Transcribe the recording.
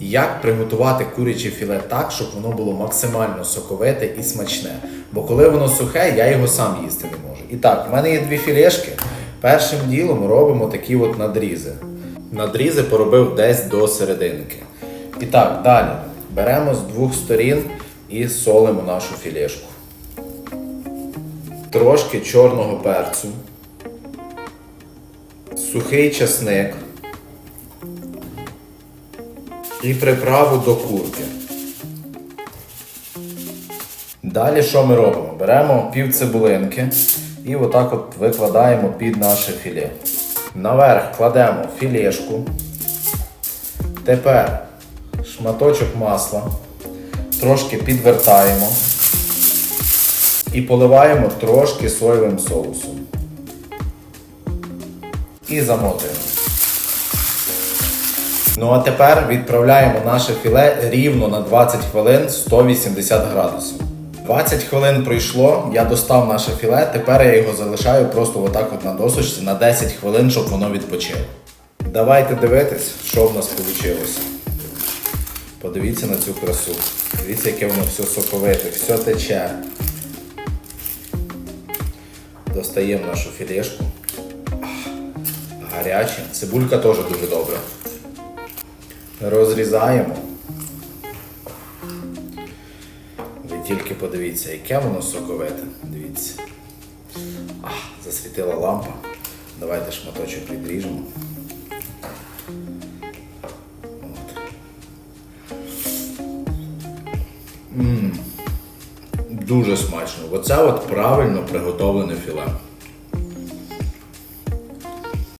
Як приготувати куряче філе так, щоб воно було максимально соковите і смачне. Бо коли воно сухе, я його сам їсти не можу. І так, в мене є дві філешки. Першим ділом робимо такі от надрізи. Надрізи поробив десь до серединки. І так, далі беремо з двох сторін і солимо нашу філешку. Трошки чорного перцю, сухий часник і приправу до курки. Далі що ми робимо? Беремо пів цибулинки і отак от викладаємо під наше філе. Наверх кладемо філешку. Тепер шматочок масла, трошки підвертаємо і поливаємо трошки соєвим соусом. І замотуємо. Ну а тепер відправляємо наше філе рівно на 20 хвилин 180 градусів. 20 хвилин пройшло, я достав наше філе, тепер я його залишаю просто отак от на досочці на 10 хвилин, щоб воно відпочило. Давайте дивитись, що в нас вийшло. Подивіться на цю красу. Дивіться, яке воно все соковите, все тече. Достаємо нашу філешку. Гаряче. Цибулька теж дуже добра. Розрізаємо. Ви тільки подивіться, яке воно соковите. Дивіться. Ах, засвітила лампа. Давайте шматочок відріжемо. От. М, Дуже смачно. Оце от правильно приготовлене філе.